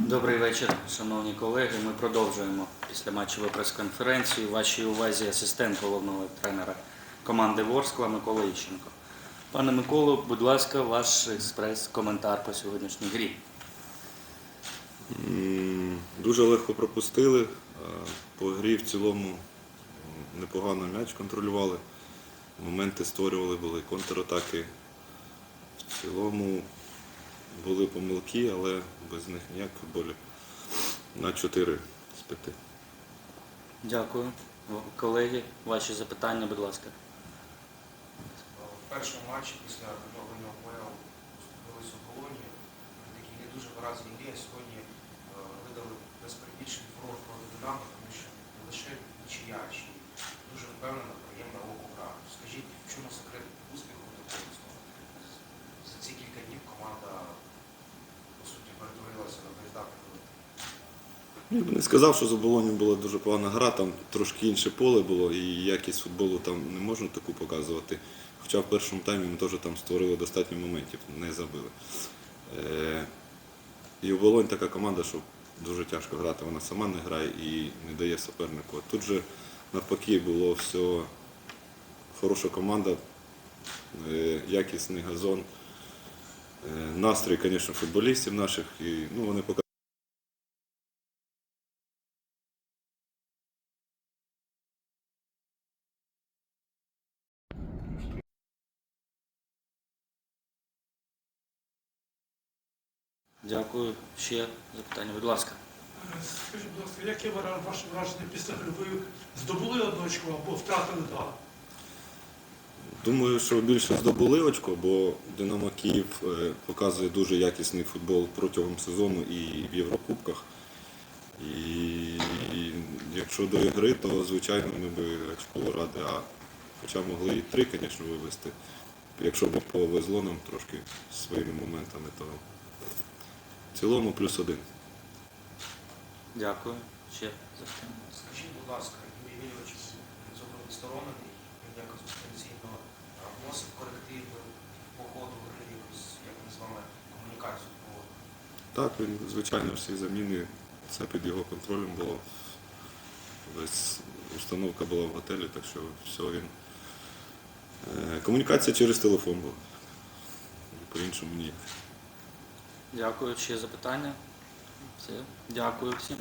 Добрий вечір, шановні колеги. Ми продовжуємо після матчеву прес-конференцію. Вашій увазі асистент головного тренера команди Ворскла Микола Іщенко. Пане Миколо, будь ласка, ваш експрес-коментар по сьогоднішній грі. Дуже легко пропустили. По грі в цілому непогано м'яч контролювали. Моменти створювали, були контратаки. В цілому були помилки, але без них ніяк в футболі. На 4 з 5. Дякую. Колеги, ваші запитання, будь ласка. В першому матчі після відновлення ОПЛ поступилися у Болоні. Такі не дуже виразні ідеї. сьогодні е, видали без Я б не сказав, що з оболонем була дуже погана гра, там трошки інше поле було і якість футболу там не можна таку показувати. Хоча в першому таймі ми теж там створили достатньо моментів, не забили. Е, і оболонь така команда, що дуже тяжко грати. Вона сама не грає і не дає супернику. Тут же навпаки було все хороша команда, е, якісний газон, е, настрій, звісно, футболістів наших. І, ну, вони Дякую. Ще запитання, будь ласка. Скажіть, будь ласка, яке ваше враження після гри? Ви здобули одну очко або втратили два? Думаю, що більше здобули очко, бо Динамо Київ е, показує дуже якісний футбол протягом сезону і в Єврокубках. І, і якщо до ігри, то звичайно ми би очко ради, а хоча могли і три, звісно, вивести. Якщо б повезло нам трошки своїми моментами, то в цілому плюс один. Дякую. Ще запитання. Скажіть, будь ласка, Юрій Вільович з він якось дистанційно е, вносив корективи по ходу гри, якось, як ми з вами комунікацію проводили. Так, він, звичайно, всі заміни, це під його контролем було. Весь установка була в готелі, так що все він. Е, Комунікація через телефон була. По-іншому ніяк. Дякую. Ще запитання? Все. Дякую всім.